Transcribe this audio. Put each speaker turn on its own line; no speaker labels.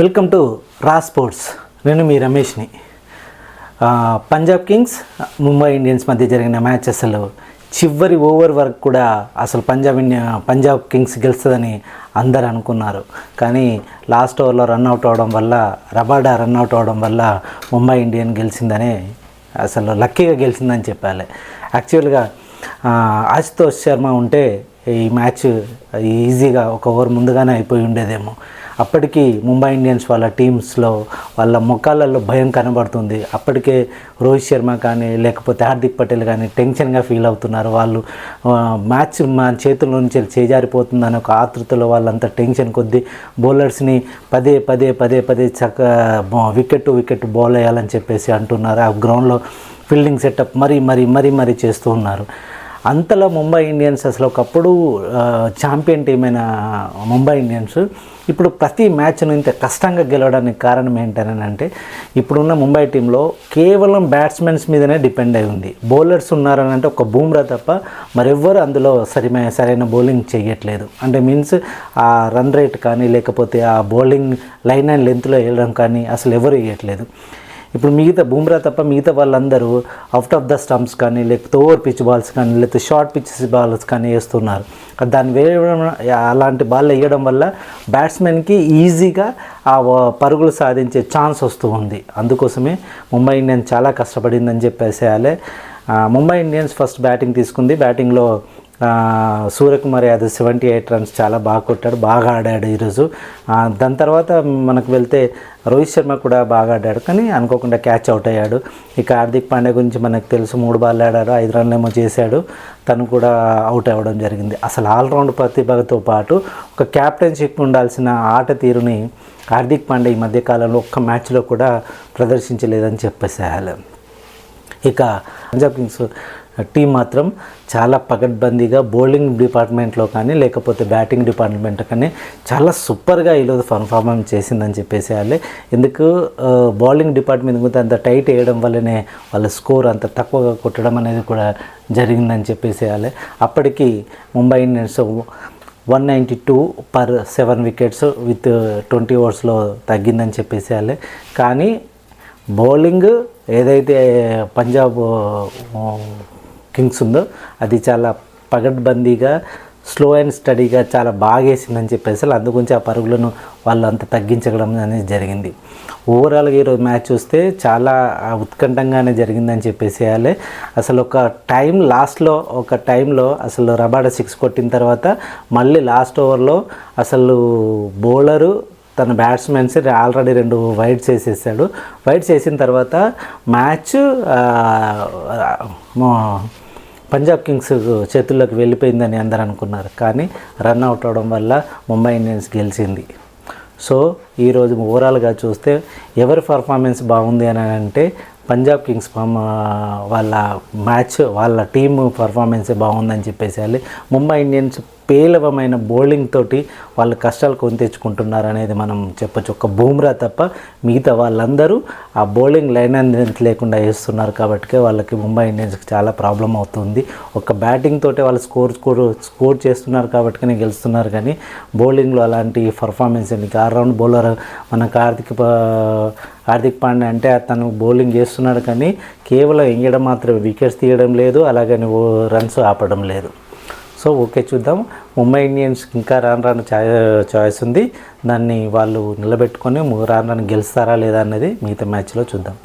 Welcome to రా sports. నేను మీ రమేష్ని. పంజాబ్ కింగ్స్ ముంబై ఇండియన్స్ మధ్య జరిగిన మ్యాచ్ అసలు చివరి ఓవర్ వరకు కూడా అసలు పంజాబ్ ఇండియా పంజాబ్ కింగ్స్ గెలుస్తుందని అందరు అనుకున్నారు. కానీ లాస్ట్ ఓవర్లో రన్అట్ అవడం వల్ల రబాడా రన్అట్ అవడం వల్ల ముంబై ఇండియన్ గెలిచిందనే అసలు లక్కీగా గెలిచిందని చెప్పాలి. యాక్చువల్గా ఆశుతోష్ శర్మ ఉంటే ఈ మ్యాచ్ ఈజీగా ఒక ఓవర్ ముందుగానే అయిపోయి ఉండేదేమో. అప్పటికీ ముంబై ఇండియన్స్ వాళ్ళ టీమ్స్లో వాళ్ళ ముఖాలలో భయం కనబడుతుంది. అప్పటికే రోహిత్ శర్మ కానీ లేకపోతే హార్దిక్ పటేల్ కానీ టెన్షన్గా ఫీల్ అవుతున్నారు. వాళ్ళు మ్యాచ్ మా చేతుల నుంచి చేజారిపోతుందని ఒక ఆతృతలో వాళ్ళంతా టెన్షన్ కొద్దీ బౌలర్స్ని పదే పదే పదే పదే చక్క వికెట్ టు వికెట్ బౌల్ వేయాలని చెప్పేసి అంటున్నారు. ఆ గ్రౌండ్లో ఫీల్డింగ్ సెటప్ మరీ మరీ మరీ మరీ చేస్తూ ఉన్నారు. అంతలో ముంబై ఇండియన్స్ అసలు ఒకప్పుడు ఛాంపియన్ టీం అయిన ముంబై ఇండియన్స్ ఇప్పుడు ప్రతి మ్యాచ్ను ఇంత కష్టంగా గెలవడానికి కారణం ఏంటని అంటే ఇప్పుడున్న ముంబై టీంలో కేవలం బ్యాట్స్మెన్స్ మీదనే డిపెండ్ అయి ఉంది. బౌలర్స్ ఉన్నారని అంటే ఒక బూమ్రా తప్ప మరెవ్వరు అందులో సరిమ సరైన బౌలింగ్ చేయట్లేదు అంటే మీన్స్ ఆ రన్ రేట్ కానీ లేకపోతే ఆ బౌలింగ్ లైన్ అండ్ లెంత్లో వెళ్ళడం కానీ అసలు ఎవరు వేయట్లేదు ఇప్పుడు మిగతా బూమ్రా తప్ప మిగతా వాళ్ళందరూ అవుట్ ఆఫ్ ద స్టంప్స్ కానీ లేకపోతే ఓవర్ పిచ్ బాల్స్ కానీ లేకపోతే షార్ట్ పిచ్ బాల్స్ కానీ వేస్తున్నారు. దాన్ని వేయడం అలాంటి బాల్ వేయడం వల్ల బ్యాట్స్మెన్కి ఈజీగా ఆ పరుగులు సాధించే ఛాన్స్ వస్తూ ఉంది. అందుకోసమే ముంబై ఇండియన్స్ చాలా కష్టపడిందని చెప్పేసేయాలి. ముంబై ఇండియన్స్ ఫస్ట్ బ్యాటింగ్ తీసుకుంది. బ్యాటింగ్లో Suryakumar Yadav seventy eight runs చాలా బాగా కొట్టాడు బాగా ఆడాడు ఈరోజు. దాని తర్వాత మనకు వెళ్తే రోహిత్ శర్మ కూడా బాగా ఆడాడు కానీ అనుకోకుండా క్యాచ్ అవుట్ అయ్యాడు. ఇక హార్దిక్ పాండ్యా గురించి మనకు తెలుసు మూడు బాల్ ఆడాడు ఐదు రన్లు ఏమో చేశాడు. తను కూడా అవుట్ అవ్వడం జరిగింది. అసలు ఆల్రౌండ్ ప్రతిభతో పాటు ఒక క్యాప్టెన్షిప్ ఉండాల్సిన ఆట తీరుని హార్దిక్ పాండ్యా ఈ మధ్యకాలంలో ఒక్క మ్యాచ్లో కూడా ప్రదర్శించలేదని చెప్పేసేయాలి ఇక పంజాబ్ కింగ్స్ టీ మాత్రం చాలా పకడ్బందీగా బౌలింగ్ డిపార్ట్మెంట్లో కానీ లేకపోతే బ్యాటింగ్ డిపార్ట్మెంట్ కానీ చాలా సూపర్గా ఈరోజు పర్ఫార్మెన్స్ చేసిందని చెప్పేసేయాలి ఎందుకు బౌలింగ్ డిపార్ట్మెంట్ గురించి అంత టైట్ వేయడం వల్లనే వాళ్ళ స్కోర్ అంత తక్కువగా కొట్టడం అనేది కూడా జరిగిందని చెప్పేసేయాలి అప్పటికి Mumbai Indians one ninety two per seven wickets with twenty ఓవర్స్లో తగ్గిందని చెప్పేసేయాలి కానీ బౌలింగ్ ఏదైతే పంజాబ్ కింగ్స్ ఉందో అది చాలా పగడ్బందీగా స్లో అండ్ స్టడీగా చాలా బాగా వేసిందని చెప్పేసి అందుగురించి ఆ పరుగులను వాళ్ళు అంత తగ్గించడం అనేది జరిగింది. ఓవరాల్గా ఈరోజు మ్యాచ్ చూస్తే చాలా ఉత్కంఠంగానే జరిగిందని చెప్పేసేయాలి అసలు ఒక టైం లాస్ట్లో ఒక టైంలో అసలు రబాడ సిక్స్ కొట్టిన తర్వాత మళ్ళీ లాస్ట్ ఓవర్లో అసలు బౌలరు తన బ్యాట్స్మెన్స్ ఆల్రెడీ రెండు వైడ్స్ వేసేసాడు. వైడ్స్ వేసిన తర్వాత మ్యాచ్ పంజాబ్ కింగ్స్ చేతుల్లోకి వెళ్ళిపోయిందని అందరూ అనుకున్నారు. కానీ రన్ అవుట్ అవడం వల్ల ముంబై ఇండియన్స్ గెలిచింది. సో ఈరోజు ఓవరాల్గా చూస్తే ఎవరి పర్ఫార్మెన్స్ బాగుంది అని అంటే పంజాబ్ కింగ్స్ పర్మ- వాళ్ళ మ్యాచ్ వాళ్ళ టీమ్ పర్ఫార్మెన్సే బాగుందని చెప్పేసి ముంబై ఇండియన్స్ పేలవమైన బౌలింగ్ తోటి వాళ్ళ కష్టాలు కొని తెచ్చుకుంటున్నారు అనేది మనం చెప్పొచ్చు. ఒక బూమ్రా తప్ప మిగతా వాళ్ళందరూ ఆ బౌలింగ్ లైన్ అండ్ లేకుండా వేస్తున్నారు కాబట్టి వాళ్ళకి ముంబై ఇండియన్స్కి చాలా ప్రాబ్లం అవుతుంది. ఒక బ్యాటింగ్ తోటే వాళ్ళు స్కోర్ స్కోర్ స్కోర్ చేస్తున్నారు కాబట్టి గెలుస్తున్నారు కానీ బౌలింగ్లో అలాంటి పర్ఫార్మెన్స్ అండి ఆల్రౌండ్ బౌలర్ మన కార్తిక్ పా- హార్దిక్ పాండే అంటే అతను బౌలింగ్ చేస్తున్నాడు కానీ కేవలం ఎంగడం మాత్రమే వికెట్స్ తీయడం లేదు అలాగని ఓ రన్స్ ఆపడం లేదు. సో ఓకే చూద్దాం. ముంబై ఇండియన్స్ ఇంకా రాను రాను చాయిస్ ఉంది. దాన్ని వాళ్ళు నిలబెట్టుకొని రాను రాను గెలుస్తారా లేదా అనేది మిగతా మ్యాచ్లో చూద్దాం.